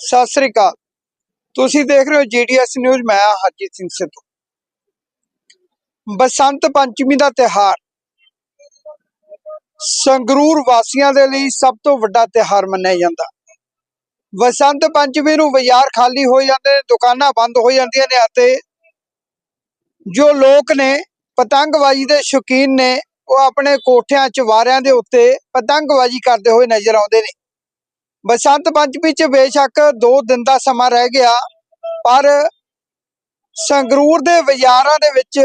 ਸਤਿ ਸ੍ਰੀ ਅਕਾਲ। ਤੁਸੀਂ ਦੇਖ ਰਹੇ ਹੋ ਜੀਡੀਐਸ ਨਿਊਜ਼ ਮੈਂ ਹਰਜੀਤ ਸਿੰਘ ਸਿੱਧੂ। ਬਸੰਤ ਪੰਚਮੀ ਦਾ ਤਿਹਾਰ ਸੰਗਰੂਰ ਵਾਸੀਆਂ ਦੇ ਲਈ ਸਭ ਤੋਂ ਵੱਡਾ ਤਿਹਾਰ ਮੰਨਿਆ ਜਾਂਦਾ। ਬਸੰਤ ਪੰਚਮੀ ਨੂੰ ਬਾਜ਼ਾਰ ਖਾਲੀ ਹੋ ਜਾਂਦੇ ਨੇ ਦੁਕਾਨਾਂ ਬੰਦ ਹੋ ਜਾਂਦੀਆਂ ਨੇ ਅਤੇ ਜੋ ਲੋਕ ਨੇ ਪਤੰਗਬਾਜ਼ੀ ਦੇ ਸ਼ੌਕੀਨ ਨੇ, ਉਹ ਆਪਣੇ ਕੋਠਿਆਂ ਚ ਵਾਰਿਆਂ ਦੇ ਉੱਤੇ ਪਤੰਗਬਾਜ਼ੀ ਕਰਦੇ ਹੋਏ ਨਜ਼ਰ ਆਉਂਦੇ ਨੇ। ਬਸੰਤ ਪੰਚਮੀ ਚ ਬੇਸ਼ੱਕ 2 ਦਿਨ ਦਾ ਸਮਾਂ ਰਹਿ ਗਿਆ, ਪਰ ਸੰਗਰੂਰ ਦੇ ਬਾਜ਼ਾਰਾਂ ਦੇ ਵਿੱਚ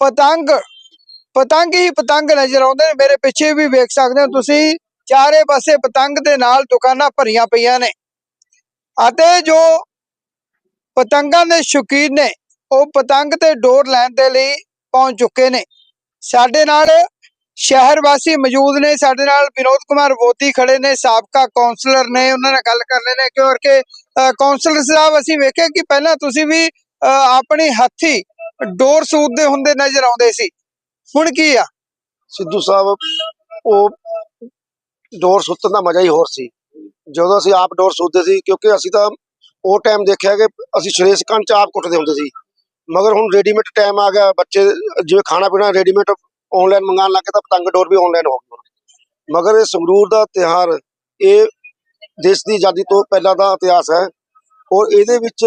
ਪਤੰਗ ਪਤੰਗ ਹੀ ਪਤੰਗ ਨਜ਼ਰ ਆਉਂਦੇ ਨੇ। ਮੇਰੇ ਪਿੱਛੇ ਵੀ ਵੇਖ ਸਕਦੇ ਹੋ ਤੁਸੀਂ, ਚਾਰੇ ਪਾਸੇ ਪਤੰਗ ਦੇ ਨਾਲ ਦੁਕਾਨਾਂ ਭਰੀਆਂ ਪਈਆਂ ਨੇ। ਅਤੇ ਜੋ ਪਤੰਗਾਂ ਦੇ ਸ਼ੌਕੀਨ ਨੇ, ਉਹ ਪਤੰਗ ਤੇ ਡੋਰ ਲੈਣ ਦੇ ਲਈ ਪਹੁੰਚ ਚੁੱਕੇ ਨੇ। ਸਾਡੇ ਨਾਲ ਸ਼ਹਿਰ ਵਾਸੀ ਮੌਜੂਦ ਨੇ। ਸਾਡੇ ਨਾਲ ਵਿਨੋਦ ਕੁਮਾਰ ਬੋਤੀ ਖੜੇ ਨੇ ਸਾਬਕਾ ਕਾਉਂਸਲਰ ਨੇ। ਉਹਨਾਂ ਨਾਲ ਗੱਲ ਕਰ ਲੈਣੇ ਕਿਉਂਕਿ ਕਾਉਂਸਲਰ ਸਾਹਿਬ ਅਸੀਂ ਵੇਖਿਆ ਕਿ ਪਹਿਲਾਂ ਤੁਸੀਂ ਵੀ ਅ, ਹੱਥੀ ਡੋਰ ਸੂਦਦੇ ਹੁੰਦੇ ਨਜ਼ਰ ਆਉਂਦੇ ਸੀ। ਹੁਣ ਕੀ ਆ? ਸਿੱਧੂ ਸਾਹਿਬ ਉਹ ਡੋਰ ਸੁੱਤਣ ਦਾ ਮਜ਼ਾ ਹੀ ਹੋਰ ਸੀ। ਜਦੋਂ ਅਸੀਂ ਆਪ ਡੋਰ ਸੁੱਤਦੇ ਸੀ ਕਿਉਂਕਿ ਅਸੀਂ ਤਾਂ ਉਹ ਟਾਈਮ ਦੇਖਿਆ ਕਿ ਅਸੀਂ ਸ਼ਰੇਸ਼ ਚ ਆਪ ਕੁੱਟਦੇ ਹੁੰਦੇ ਸੀ। ਮਗਰ ਹੁਣ ਰੈਡੀਮੇਡ ਟਾਈਮ ਆ ਗਿਆ। ਬੱਚੇ ਜਿਵੇਂ ਖਾਣਾ ਪੀਣਾ ਰੈਡੀਮੇਡ ਆਨਲਾਈਨ ਮੰਗਾਉਣ ਲੱਗੇ ਤਾਂ ਪਤੰਗ ਡੋਰ ਵੀ ਆਨਲਾਈਨ ਹੋ ਗਈ ਮਗਰ ਇਹ ਸੰਗਰੂਰ ਦਾ ਤਿਹਾਰ ਇਹ ਦੇਸ਼ ਦੀ ਆਜ਼ਾਦੀ ਤੋਂ ਪਹਿਲਾਂ ਦਾ ਇਤਿਹਾਸ ਹੈ ਔਰ ਇਹਦੇ ਵਿੱਚ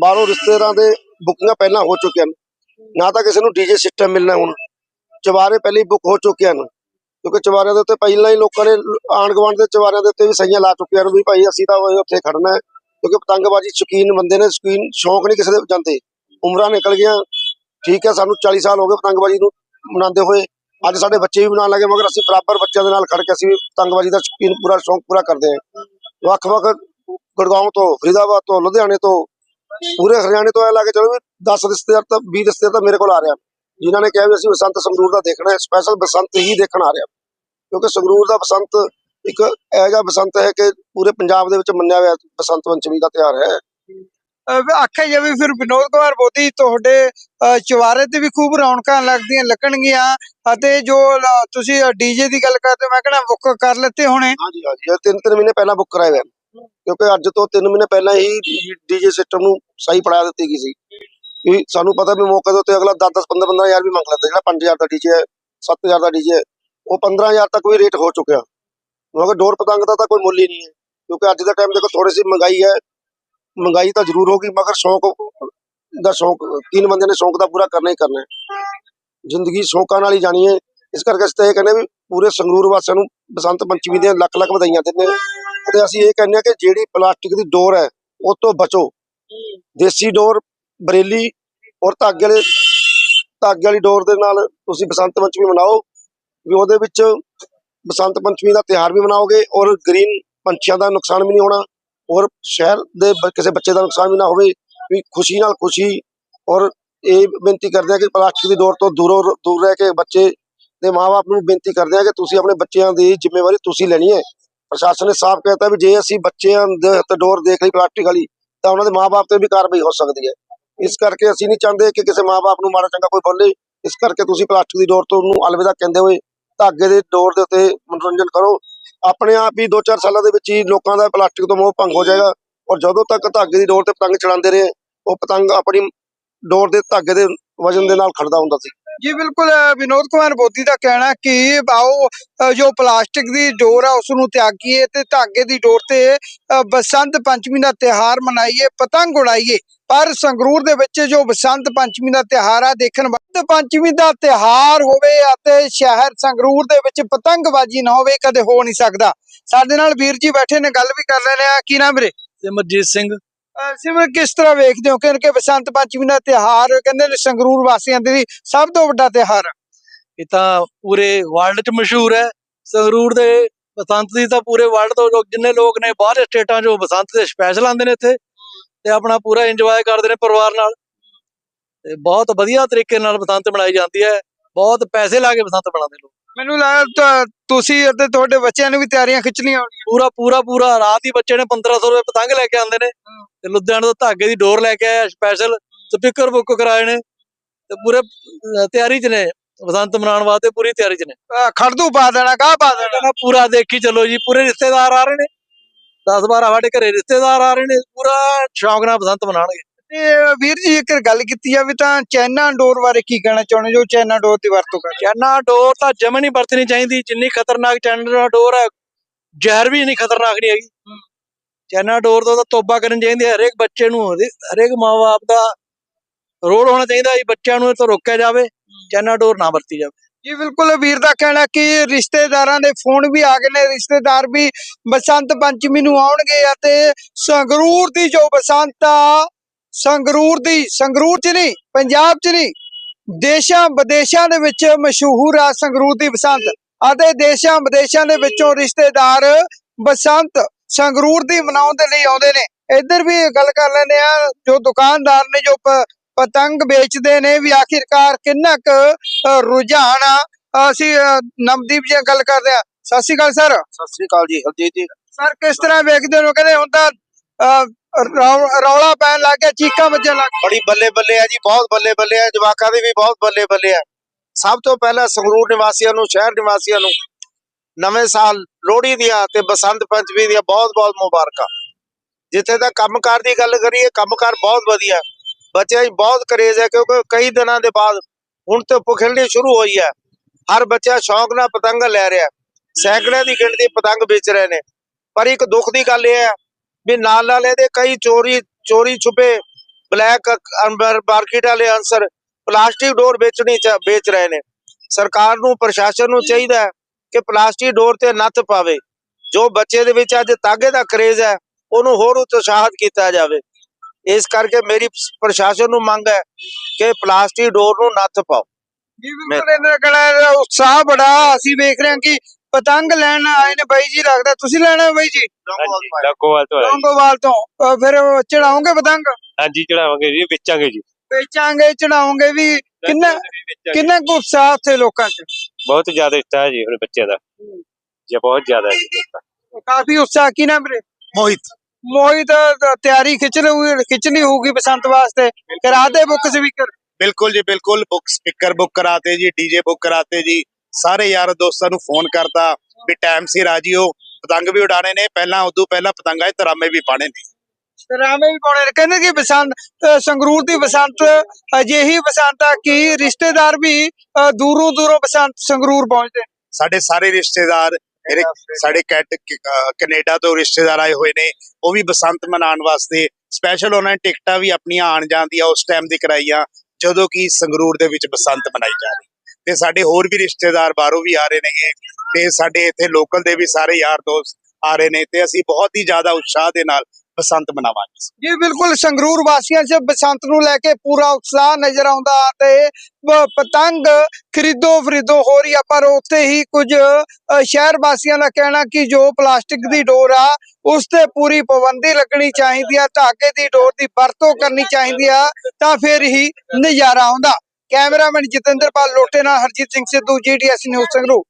ਬਾਹਰੋਂ ਰਿਸ਼ਤੇਦਾਰਾਂ ਦੇ ਬੁਕਿੰਗਾਂ ਪਹਿਲਾਂ ਹੋ ਚੁੱਕੀਆਂ ਨੇ ਨਾ ਤਾਂ ਕਿਸੇ ਨੂੰ ਡੀਜੇ ਸਿਸਟਮ ਮਿਲਣਾ ਹੁਣ ਚਵਾਰੇ ਪਹਿਲੇ ਹੀ ਬੁੱਕ ਹੋ ਚੁੱਕੇ ਹਨ। ਕਿਉਂਕਿ ਚਵਾਰਿਆਂ ਦੇ ਉੱਤੇ ਪਹਿਲਾਂ ਹੀ ਲੋਕਾਂ ਨੇ ਆਣ ਗੁਆਂਢ ਦੇ ਚਵਾਰਿਆਂ ਦੇ ਉੱਤੇ ਵੀ ਸਹੀਆਂ ਲਾ ਚੁੱਕੇ ਹਨ ਵੀ ਭਾਈ ਅਸੀਂ ਤਾਂ ਉੱਥੇ ਖੜਨਾ ਹੈ। ਕਿਉਂਕਿ ਪਤੰਗਬਾਜ਼ੀ ਸ਼ੌਕੀਨ ਬੰਦੇ ਨੇ, ਸ਼ੌਕੀਨ, ਸ਼ੌਂਕ ਨਹੀਂ ਕਿਸੇ ਦੇ, ਜਾਂਦੇ। ਉਮਰਾਂ ਨਿਕਲ ਗਈਆਂ। ਠੀਕ ਹੈ, ਸਾਨੂੰ 40 ਸਾਲ ਹੋ ਗਏ ਪਤੰਗਬਾਜ਼ੀ ਨੂੰ ਮਨਾਉਂਦੇ ਹੋਏ ਅੱਜ ਸਾਡੇ ਬੱਚੇ ਵੀ ਬਣਾਉਣ ਲੱਗੇ, ਮਗਰ ਅਸੀਂ ਬਰਾਬਰ ਬੱਚਿਆਂ ਦੇ ਨਾਲ ਖੜ ਕੇ ਅਸੀਂ ਵੀ ਪਤੰਗਬਾਜ਼ੀ ਦਾ ਸ਼ੌਕੀਨ, ਪੂਰਾ ਸ਼ੌਂਕ ਪੂਰਾ ਕਰਦੇ ਹਾਂ। ਵੱਖ-ਵੱਖ ਗੁੜਗਾਉਂ ਤੋਂ, ਫਰੀਦਾਬਾਦ ਤੋਂ, ਲੁਧਿਆਣੇ ਤੋਂ, ਪੂਰੇ ਹਰਿਆਣੇ ਤੋਂ ਇਹ ਲਾ ਕੇ ਚਲੋ ਵੀ 10 ਰਿਸ਼ਤੇਦਾਰ ਤਾਂ 20 ਰਿਸ਼ਤੇਦਾਰ ਤਾਂ ਮੇਰੇ ਕੋਲ ਆ ਰਿਹਾ ਹਨ, ਜਿਨ੍ਹਾਂ ਨੇ ਕਿਹਾ ਵੀ ਅਸੀਂ ਬਸੰਤ ਸੰਗਰੂਰ ਦਾ ਦੇਖਣਾ ਹੈ ਸਪੈਸ਼ਲ ਬਸੰਤ ਹੀ ਦੇਖਣ ਆ ਰਿਹਾ ਕਿਉਂਕਿ ਸੰਗਰੂਰ ਦਾ ਬਸੰਤ ਇੱਕ ਇਹੋ ਜਿਹਾ ਬਸੰਤ ਹੈ ਕਿ ਪੂਰੇ ਪੰਜਾਬ ਦੇ ਵਿੱਚ ਮੰਨਿਆ ਹੋਇਆ ਬਸੰਤ ਪੰਚਮੀ ਦਾ ਤਿਉਹਾਰ ਹੈ। ਆਖਿਆ ਜਾਵੇ ਫਿਰ ਵਿਨੋਦ ਕੁਮਾਰ ਬੋਦੀ ਤੁਹਾਡੇ, ਅਹ ਤੇ ਵੀ ਖੂਬ ਰੌਣਕਾਂ ਲੱਗਦੀਆਂ, ਲੱਗਣਗੀਆਂ ਅਤੇ ਜੋ ਤੁਸੀਂ ਡੀਜੇ ਦੀ ਗੱਲ ਕਰਦੇ ਮੈਂ ਕਹਿੰਦਾ ਬੁੱਕ ਕਰ ਲਿੱਤੇ ਹੋਣੇ। ਹਾਂਜੀ ਹਾਂਜੀ ਤਿੰਨ ਤਿੰਨ ਮਹੀਨੇ ਪਹਿਲਾਂ ਬੁੱਕ ਕਰਾਏ ਹੋਏ ਕਿਉਂਕਿ ਅੱਜ ਤੋਂ ਤਿੰਨ ਮਹੀਨੇ ਪਹਿਲਾਂ ਹੀ ਡੀਜੇ ਸਿਸਟਮ ਨੂੰ ਸਹੀ ਫੜਾ ਦਿੱਤੀ ਗਈ ਸੀ। ਕਿ ਸਾਨੂੰ ਪਤਾ ਵੀ ਮੌਕੇ ਦੇ ਉੱਤੇ ਅਗਲਾ 10 10 15 15000 ਵੀ ਮੰਗ ਲੈਂਦਾ ਜਿਹੜਾ 5000 ਦਾ ਡੀਜੇ ਹੈ 7000 ਦਾ ਡੀਜੇ ਹੈ ਉਹ 15000 ਤੱਕ ਵੀ ਰੇਟ ਹੋ ਚੁੱਕਿਆ। ਮਗਰ ਡੋਰ ਪਤੰਗ ਦਾ ਤਾਂ ਕੋਈ ਮੁੱਲ ਹੀ ਨਹੀਂ ਹੈ। ਕਿਉਂਕਿ ਅੱਜ ਦੇ ਟਾਈਮ ਦੇਖੋ ਥੋੜੀ ਸੀ ਮਹਿੰਗਾਈ ਹੈ। ਮੰਗਾਈ ਤਾਂ ਜ਼ਰੂਰ ਹੋਗੀ ਮਗਰ ਸ਼ੌਕ ਦਾ ਸ਼ੌਕ, ਤਿੰਨ ਬੰਦੇ ਨੇ ਸ਼ੌਕ ਦਾ ਪੂਰਾ ਕਰਨਾ ਹੀ ਕਰਨਾ ਜ਼ਿੰਦਗੀ ਸ਼ੌਕਾਂ ਨਾਲ ਹੀ ਜਾਣੀ ਹੈ। ਇਸ ਕਰਕੇ ਅਸੀਂ ਤਾਂ ਇਹ ਕਹਿੰਦੇ ਵੀ ਪੂਰੇ ਸੰਗਰੂਰ ਵਾਸੀਆਂ ਨੂੰ ਬਸੰਤ ਪੰਚਮੀ ਦੀਆਂ ਲੱਖ ਲੱਖ ਵਧਾਈਆਂ ਦਿੰਦੇ ਹਾਂ ਅਤੇ ਅਸੀਂ ਇਹ ਕਹਿੰਦੇ ਹਾਂ ਕਿ ਜਿਹੜੀ ਪਲਾਸਟਿਕ ਦੀ ਡੋਰ ਹੈ, ਉਹ ਤੋਂ ਬਚੋ। ਦੇਸੀ ਡੋਰ, ਬਰੇਲੀ ਔਰ ਧਾਗੇ ਵਾਲੇ, ਧਾਗੇ ਵਾਲੀ ਡੋਰ ਦੇ ਨਾਲ ਤੁਸੀਂ ਬਸੰਤ ਪੰਚਮੀ ਮਨਾਓ, ਵੀ ਉਹਦੇ ਵਿੱਚ ਬਸੰਤ ਪੰਚਮੀ ਦਾ ਤਿਉਹਾਰ ਵੀ ਮਨਾਓਗੇ ਔਰ ਗ੍ਰੀਨ ਪੰਛੀਆਂ ਦਾ ਨੁਕਸਾਨ ਵੀ ਨਹੀਂ ਹੋਣਾ। ਔਰ ਸ਼ਹਿਰ ਦੇ ਬ- ਕਿਸੇ ਬੱਚੇ ਦਾ ਨੁਕਸਾਨ ਵੀ ਨਾ ਹੋਵੇ, ਵੀ ਖੁਸ਼ੀ ਨਾਲ ਖੁਸ਼ੀ। ਔਰ ਇਹ ਬੇਨਤੀ ਕਰਦੇ ਆ ਕਿ ਪਲਾਸਟਿਕ ਦੀ ਡੋਰ ਤੋਂ ਦੂਰੋਂ ਦੂਰ ਰਹਿ ਕੇ ਬੱਚੇ ਦੇ ਮਾਪੇ ਨੂੰ ਬੇਨਤੀ ਕਰਦੇ ਆ ਕਿ ਤੁਸੀਂ ਆਪਣੇ ਬੱਚਿਆਂ ਦੀ ਜ਼ਿੰਮੇਵਾਰੀ ਤੁਸੀਂ ਲੈਣੀ ਹੈ। ਪ੍ਰਸ਼ਾਸਨ ਨੇ ਸਾਫ਼ ਕਹਿਤਾ ਵੀ ਜੇ ਅਸੀਂ ਬੱਚਿਆਂ ਦੇ ਹੱਥ ਡੋਰ ਦੇਖ ਲਈ ਪਲਾਸਟਿਕ ਵਾਲੀ, ਤਾਂ ਉਹਨਾਂ ਦੇ ਮਾਪੇ ਤੇ ਵੀ ਕਾਰਵਾਈ ਹੋ ਸਕਦੀ ਹੈ। ਇਸ ਕਰਕੇ ਅਸੀਂ ਨਹੀਂ ਚਾਹੁੰਦੇ ਕਿ ਕਿਸੇ ਮਾਪੇ ਨੂੰ ਮਾੜਾ ਚੰਗਾ ਕੋਈ ਬੋਲੇ। ਇਸ ਕਰਕੇ ਤੁਸੀਂ ਪਲਾਸਟਿਕ ਦੀ ਡੋਰ ਤੋਂ ਉਹਨੂੰ ਅਲਵਿਦਾ ਕਹਿੰਦੇ ਹੋਏ ਧਾਗੇ ਦੇ ਡੋਰ ਦੇ ਉੱਤੇ ਮਨੋਰੰਜਨ ਕਰੋ। ਆਪਣੇ ਆਪ ਹੀ 2-4 ਸਾਲਾਂ ਦੇ ਵਿੱਚ ਹੀ ਲੋਕਾਂ ਦਾ ਪਲਾਸਟਿਕ ਤੋਂ ਮੋਹ ਭੰਗ ਹੋ ਜਾਏਗਾ ਔਰ ਜਦੋਂ ਤੱਕ ਧਾਗੇ ਦੀ ਡੋਰ ਤੇ ਪਤੰਗ ਚਲਾਉਂਦੇ ਰਹੇ, ਉਹ ਪਤੰਗ ਆਪਣੀ ਡੋਰ ਦੇ ਧਾਗੇ ਦੇ ਵਜਨ ਦੇ ਨਾਲ ਖੜਦਾ ਹੁੰਦਾ ਸੀ। ਜੀ ਬਿਲਕੁਲ ਵਿਨੋਦ ਕੁਮਾਰ ਬੋਦੀ ਦਾ ਕਹਿਣਾ ਕਿ ਆਓ ਜੋ ਪਲਾਸਟਿਕ ਦੀ ਡੋਰ ਆ, ਉਸ ਨੂੰ ਤਿਆਗੀਏ ਤੇ ਧਾਗੇ ਦੀ ਡੋਰ ਤੇ ਬਸੰਤ ਪੰਚਮੀ ਦਾ ਤਿਹਾਰ ਮਨਾਈਏ, ਪਤੰਗ ਉਡਾਈਏ। ਪਰ ਸੰਗਰੂਰ ਦੇ ਵਿੱਚ ਜੋ ਬਸੰਤ ਪੰਚਮੀ ਦਾ ਤਿਹਾਰ ਆ ਦੇਖਣ ਬਸੰਤ ਪੰਚਮੀ ਦਾ ਤਿਹਾਰ ਹੋਵੇ ਅਤੇ ਸ਼ਹਿਰ ਸੰਗਰੂਰ ਦੇ ਵਿੱਚ ਪਤੰਗਬਾਜ਼ੀ ਨਾ ਹੋਵੇ ਕਦੇ ਹੋ ਨਹੀਂ ਸਕਦਾ। ਸਾਡੇ ਨਾਲ ਵੀਰ ਜੀ ਬੈਠੇ ਨੇ ਗੱਲ ਵੀ ਕਰ ਲੈਣੇ ਆ ਕੀ ਨਾਮ ਵੀਰੇ? ਸਿਮਰਜੀਤ ਸਿੰਘ। ਸਿਮਰ ਕਿਸ ਤਰ੍ਹਾਂ ਵੇਖਦੇ ਹੋ? ਕਿ ਬਸੰਤ ਪੰਚਮੀ ਦਾ ਤਿਹਾਰ ਕਹਿੰਦੇ ਨੇ ਸੰਗਰੂਰ ਵਾਸੀਆਂ ਦੇ ਲਈ ਸਭ ਤੋਂ ਵੱਡਾ ਤਿਹਾਰ ਇਹ ਤਾਂ ਪੂਰੇ ਵਰਲਡ 'ਚ ਮਸ਼ਹੂਰ ਹੈ। ਸੰਗਰੂਰ ਦੇ ਬਸੰਤ ਦੀ ਤਾਂ ਪੂਰੇ ਵਰਲਡ ਤੋਂ ਜਿੰਨੇ ਲੋਕ ਨੇ ਬਾਹਰ ਸਟੇਟਾਂ 'ਚੋਂ ਬਸੰਤ ਦੇ ਸਪੈਸ਼ਲ ਆਉਂਦੇ ਨੇ ਇੱਥੇ। ਤੇ ਆਪਣਾ ਪੂਰਾ ਇੰਜੋਏ ਕਰਦੇ ਨੇ ਪਰਿਵਾਰ ਨਾਲ। ਤੇ ਬਹੁਤ ਵਧੀਆ ਤਰੀਕੇ ਨਾਲ ਬਸੰਤ ਮਨਾਈ ਜਾਂਦੀ ਹੈ। ਬਹੁਤ ਪੈਸੇ ਲਾ ਕੇ ਬਸੰਤ ਮਨਾਉਂਦੇ ਲੋਕ। ਮੈਨੂੰ ਲੱਗਦਾ ਤੁਸੀਂ ਅਤੇ ਤੁਹਾਡੇ ਬੱਚਿਆਂ ਨੂੰ ਵੀ ਤਿਆਰੀਆਂ ਖਿੱਚਣੀਆਂ ਹੋਣੀਆਂ ਪੂਰਾ ਪੂਰਾ ਪੂਰਾ। ਰਾਤ ਹੀ ਬੱਚੇ ਨੇ 1500 ਰੁਪਏ ਪਤੰਗ ਲੈ ਕੇ ਆਉਂਦੇ ਨੇ। ਤੇ ਲੁਧਿਆਣੇ ਤੋਂ ਧਾਗੇ ਦੀ ਡੋਰ ਲੈ ਕੇ ਆਏ ਸਪੈਸ਼ਲ ਸਪੀਕਰ ਬੁੱਕ ਕਰਾਏ ਨੇ। ਤੇ ਪੂਰੇ ਤਿਆਰੀ 'ਚ ਨੇ। ਬਸੰਤ ਮਨਾਉਣ ਵਾਸਤੇ ਪੂਰੀ ਤਿਆਰੀ 'ਚ ਨੇ। ਖੜਦੂ ਪਾ ਦੇਣਾ ਗਾਹ ਪਾ ਦੇਣਾ। ਪੂਰਾ ਦੇਖੀ ਚੱਲੋ ਜੀ। ਪੂਰੇ ਰਿਸ਼ਤੇਦਾਰ ਆ ਰਹੇ ਨੇ। 10 12 ਸਾਡੇ ਘਰੇ ਰਿਸ਼ਤੇਦਾਰ ਆ ਰਹੇ ਨੇ ਪੂਰਾ ਸ਼ੌਂਕ ਨਾਲ ਬਸੰਤ ਮਨਾਉਣਗੇ। ਤੇ ਵੀਰ ਜੀ ਇੱਕ ਗੱਲ ਕੀਤੀ ਜਾਵੇ ਤਾਂ ਚਾਈਨਾ ਡੋਰ ਬਾਰੇ ਕੀ ਕਹਿਣਾ ਚਾਹੁੰਦੇ ਜੋ ਚਾਈਨਾ ਡੋਰ ਦੀ ਵਰਤੋਂ ਕਰਦੇ ਚਾਈਨਾ ਡੋਰ ਤਾਂ ਜਮਾ ਨਹੀਂ ਵਰਤਣੀ ਚਾਹੀਦੀ ਜਿੰਨੀ ਖਤਰਨਾਕ ਚਾਈਨਾ ਡੋਰ ਹੈ ਜ਼ਹਿਰ ਵੀ ਨਹੀਂ ਖਤਰਨਾਕ ਨਹੀਂ ਹੈਗੀ। ਚਾਈਨਾ ਡੋਰ ਤੋਂ ਤਾਂ ਤੋਬਾ ਕਰਨੀ ਚਾਹੀਦੀ ਹੈ ਹਰੇਕ ਬੱਚੇ ਨੂੰ ਹਰੇ- ਹਰੇਕ ਮਾਂ-ਬਾਪ ਦਾ ਰੋਲ ਹੋਣਾ ਚਾਹੀਦਾ ਵੀ ਬੱਚਿਆਂ ਨੂੰ ਇਹ ਤੋਂ ਰੋਕਿਆ ਜਾਵੇ ਚਾਈਨਾ ਡੋਰ ਨਾ ਵਰਤੀ ਜਾਵੇ। ਜੀ, ਬਿਲਕੁਲ ਵੀਰ ਦਾ ਕਹਿਣਾ ਕਿ ਰਿਸ਼ਤੇਦਾਰਾਂ ਦੇ ਫੋਨ ਵੀ ਆ ਗਏ ਨੇ, ਰਿਸ਼ਤੇਦਾਰ ਵੀ ਬਸੰਤ ਪੰਚਮੀ ਨੂੰ ਆਉਣਗੇ ਅਤੇ ਸੰਗਰੂਰ ਦੀ ਜੋ ਬਸੰਤ ਆ ਸੰਗਰੂਰ ਦੀ, ਸੰਗਰੂਰ ਚ ਨਹੀਂ, ਪੰਜਾਬ ਚ ਨਹੀਂ, ਦੇਸ਼ਾਂ ਵਿਦੇਸ਼ਾਂ ਦੇ ਵਿੱਚ ਮਸ਼ਹੂਰ ਆ ਸੰਗਰੂਰ ਦੀ ਬਸੰਤ ਅਤੇ ਦੇਸ਼ਾਂ ਵਿਦੇਸ਼ਾਂ ਦੇ ਵਿੱਚੋਂ ਰਿਸ਼ਤੇਦਾਰ ਬਸੰਤ ਸੰਗਰੂਰ ਦੀ ਮਨਾਉਣ ਦੇ ਲਈ ਆਉਂਦੇ ਨੇ। ਇੱਧਰ ਵੀ ਗੱਲ ਕਰ ਲੈਂਦੇ ਆ ਜੋ ਦੁਕਾਨਦਾਰ ਨੇ, ਜੋ ਪਤੰਗ ਵੇਚਦੇ ਨੇ ਵੀ ਆਖਿਰਕਾਰ ਕਿੰਨਾ ਕੁ ਰੁਝਾਨ ਆ। ਅਸੀਂ ਅ, ਨਵਦੀਪ ਜੀ ਗੱਲ ਕਰਦੇ ਆ ਸਤਿ ਸ਼੍ਰੀ ਅਕਾਲ ਸਰ। ਸਤਿ ਸ੍ਰੀ ਅਕਾਲ ਜੀ ਹਰਜੀਤ ਜੀ। ਸਰ ਕਿਸ ਤਰ੍ਹਾਂ ਵੇਖਦੇ ਹੋ? ਕਹਿੰਦੇ ਹੁਣ ਤਾਂ ਰੌਲਾ ਪੈਣ ਲੱਗ ਗਿਆ ਚੀਕਾਂ ਵੱਜਣ ਲੱਗ ਬੜੀ ਬੱਲੇ ਬੱਲੇ ਆ ਜੀ ਬਹੁਤ ਬੱਲੇ ਬੱਲੇ ਆ ਜਵਾਕਾਂ ਦੀ ਵੀ ਬਹੁਤ ਬੱਲੇ ਬੱਲੇ ਆ। ਸਭ ਤੋਂ ਪਹਿਲਾਂ ਸੰਗਰੂਰ ਨਿਵਾਸੀਆਂ ਨੂੰ ਸ਼ਹਿਰ ਨਿਵਾਸੀਆਂ ਨੂੰ ਨਵੇਂ ਸਾਲ ਲੋਹੜੀ ਦੀਆਂ ਤੇ ਬਸੰਤ ਪੰਚਮੀ ਦੀਆਂ ਬਹੁਤ ਬਹੁਤ ਮੁਬਾਰਕਾਂ। ਜਿੱਥੇ ਤੱਕ ਕੰਮਕਾਰ ਦੀ ਗੱਲ ਕਰੀਏ ਕੰਮਕਾਰ ਬਹੁਤ ਵਧੀਆ। ਬੱਚਿਆਂ 'ਚ ਬਹੁਤ ਕਰੇਜ਼ ਹੈ ਕਿਉਂਕਿ ਕਈ ਦਿਨਾਂ ਦੇ ਬਾਅਦ ਹੁਣ ਤੇ ਧੁੱਪ ਸ਼ੁਰੂ ਹੋਈ ਹੈ। ਹਰ ਬੱਚਾ ਸ਼ੌਂਕ ਨਾਲ ਪਤੰਗ ਲੈ ਰਿਹਾ। ਸੈਂਕੜਿਆਂ ਦੀ ਗਿਣਤੀ ਪਤੰਗ ਵੇਚ ਰਹੇ ਨੇ। ਪਰ ਇੱਕ ਦੁੱਖ ਦੀ ਗੱਲ ਇਹ ਹੈ ਵੀ ਨਾਲ ਨਾਲ ਇਹਦੇ ਕਈ ਚੋਰੀ ਚੋਰੀ ਛੁਪੇ ਬਲੈਕ ਅੰਬਰ, ਮਾਰਕੀਟ ਵਾਲੇ ਅਨਸਰ ਪਲਾਸਟਿਕ ਡੋਰ ਵੇਚਣੀ ਚ, ਵੇਚ ਰਹੇ ਨੇ। ਸਰਕਾਰ ਨੂੰ, ਪ੍ਰਸ਼ਾਸਨ ਨੂੰ ਚਾਹੀਦਾ ਹੈ ਕਿ ਪਲਾਸਟਿਕ ਡੋਰ ਤੇ ਨੱਥ ਪਾਵੇ। ਜੋ ਬੱਚੇ ਦੇ ਵਿੱਚ ਅੱਜ ਤਾਗੇ ਦਾ ਕਰੇਜ਼ ਹੈ, ਉਹਨੂੰ ਹੋਰ ਉਤਸ਼ਾਹਿਤ ਕੀਤਾ ਜਾਵੇ। ਇਸ ਕਰਕੇ ਮੇਰੀ ਪ੍ਰਸ਼ਾਸਨ ਨੂੰ ਮੰਗ ਹੈ ਕਿ ਪਲਾਸਟਿਕ ਡੋਰ ਨੂੰ ਨੱਥ ਪਾਓ। ਜੀ ਬਿਲਕੁਲ ਇਹਨਾਂ ਦਾ ਕਹਿਣਾ ਹੈ, ਉਤਸ਼ਾਹ ਬੜਾ ਅਸੀਂ ਵੇਖ ਰਹੇ ਹਾਂ ਕਿ ਪਤੰਗ ਲੈਣ ਆਏ ਨੇ ਬਾਈ ਜੀ ਲੱਗਦਾ ਤੁਸੀਂ ਲੈਣਾ ਹੈ ਬਾਈ ਜੀ? ਲਾਗੋਵਾਲ ਤੋਂ। ਲੌਂਗੋਵਾਲ ਤੋਂ ਫਿਰ ਚੜਾਉਂਗੇ ਪਤੰਗ? ਹਾਂਜੀ ਚੜਾਵਾਂਗੇ ਜੀ ਵੇਚਾਂਗੇ ਜੀ। ਵੇਚਾਂਗੇ ਚੜਾਉਂਗੇ ਵੀ ਕਿੰਨਾ। ਕਿੰਨਾ ਕੁ ਉਤਸ਼ਾਹ ਉੱਥੇ ਲੋਕਾਂ 'ਚ? ਬਹੁਤ ਜ਼ਿਆਦਾ ਇਸ਼ਟਾ ਹੈ ਜੀ ਹੁਣ ਬੱਚਿਆਂ ਦਾ। ਜੀ ਬਹੁਤ ਜ਼ਿਆਦਾ ਜੀ ਕਾਫੀ ਉਤਸ਼ਾਹ ਕੀ ਨਾ ਵੀਰੇ? ਮੋਹਿਤ। ਮੋਹਿਤ ਤਿਆਰੀ ਖਿੱਚਣੀ ਹੋਊਗੀ ਖਿੱਚਣੀ ਹੋਊਗੀ ਬਸੰਤ ਵਾਸਤੇ। ਕਰਾਤੇ ਬੁੱਕ ਸਪੀਕਰ। ਬਿਲਕੁਲ ਜੀ ਬਿਲਕੁਲ। ਬੁੱਕ ਸਪੀਕਰ ਬੁੱਕ ਕਰਾਤੇ ਜੀ ਡੀਜੇ ਬੁੱਕ ਕਰਾਤੇ ਜੀ। ਸਾਰੇ ਯਾਰ ਦੋਸਤਾਂ ਨੂੰ ਫੋਨ ਕਰਤਾ ਵੀ ਟਾਈਮ ਸਿਰ ਆ ਜਿਓ। ਪਤੰਗ ਵੀ ਉਡਾਣੇ ਨੇ। ਪਹਿਲਾਂ ਉਦੋਂ ਪਹਿਲਾਂ ਪਤੰਗਾਂ 'ਚ ਤਰਾਮੇ ਵੀ ਪਾਣੇ ਨੇ। ਤਰਾਮੇ ਵੀ ਪਾਉਣੇ ਕਹਿੰਦੇ ਕਿ ਬਸੰਤ ਸੰਗਰੂਰ ਦੀ ਬਸੰਤ ਅਜਿਹੀ ਬਸੰਤ ਆ ਕਿ ਰਿਸ਼ਤੇਦਾਰ ਵੀ ਦੂਰੋਂ ਦੂਰੋਂ ਬਸੰਤ ਸੰਗਰੂਰ ਪਹੁੰਚਦੇ ਸਾਡੇ ਸਾਰੇ ਰਿਸ਼ਤੇਦਾਰ ਮੇਰੇ ਸਾਡੇ ਕੈਨੇਡਾ ਤੋਂ ਰਿਸ਼ਤੇਦਾਰ ਆਏ ਹੋਏ ਨੇ। ਉਹ ਵੀ ਬਸੰਤ ਮਨਾਉਣ ਵਾਸਤੇ ਸਪੈਸ਼ਲ ਉਹਨਾਂ ਨੇ ਟਿਕਟਾਂ ਵੀ ਆਪਣੀਆਂ ਆਣ ਜਾਣ ਦੀਆਂ ਉਸ ਟਾਈਮ ਦੀ ਕਰਾਈਆਂ, ਜਦੋਂ ਕਿ ਸੰਗਰੂਰ ਦੇ ਵਿੱਚ ਬਸੰਤ ਮਨਾਈ ਜਾ ਰਹੀ। ਤੇ ਸਾਡੇ ਹੋਰ ਵੀ ਰਿਸ਼ਤੇਦਾਰ ਬਾਹਰੋਂ ਵੀ ਆ ਰਹੇ ਨੇਗੇ, ਤੇ ਸਾਡੇ ਇੱਥੇ ਲੋਕਲ ਦੇ ਵੀ ਸਾਰੇ ਯਾਰ ਦੋਸਤ ਆ ਰਹੇ ਨੇ, ਤੇ ਅਸੀਂ ਬਹੁਤ ਹੀ ਜ਼ਿਆਦਾ ਉਤਸ਼ਾਹ ਦੇ ਨਾਲ ਬਸੰਤ ਮਨਾਵਾਂਗੇ। ਜੀ, ਬਿਲਕੁਲ ਸੰਗਰੂਰ ਵਾਸੀਆਂ 'ਚ ਬਸੰਤ ਨੂੰ ਲੈ ਕੇ ਪੂਰਾ ਉਤਸ਼ਾਹ ਨਜ਼ਰ ਆਉਂਦਾ ਤੇ ਪਤੰਗ ਖਰੀਦੋ ਫਰੀਦੋ ਹੋ ਰਹੀ ਆ ਪਰ ਉੱਥੇ ਹੀ ਕੁਝ ਸ਼ਹਿਰ ਵਾਸੀਆਂ ਦਾ ਕਹਿਣਾ ਕਿ ਜੋ ਪਲਾਸਟਿਕ ਦੀ ਡੋਰ ਆ, ਉਸ ਤੇ ਪੂਰੀ ਪਾਬੰਦੀ ਲੱਗਣੀ ਚਾਹੀਦੀ ਆ, ਧਾਗੇ ਦੀ ਡੋਰ ਦੀ ਵਰਤੋਂ ਕਰਨੀ ਚਾਹੀਦੀ ਆ, ਤਾਂ ਫਿਰ ਹੀ ਨਜ਼ਾਰਾ ਆਉਂਦਾ। ਕੈਮਰਾਮੈਨ ਜਤਿੰਦਰਪਾਲ ਲੋਟੇ ਨਾਲ ਹਰਜੀਤ ਸਿੰਘ ਸਿੱਧੂ ਜੀਡੀਐਸ ਨਿਊਜ਼ ਸੰਗਰੂਰ।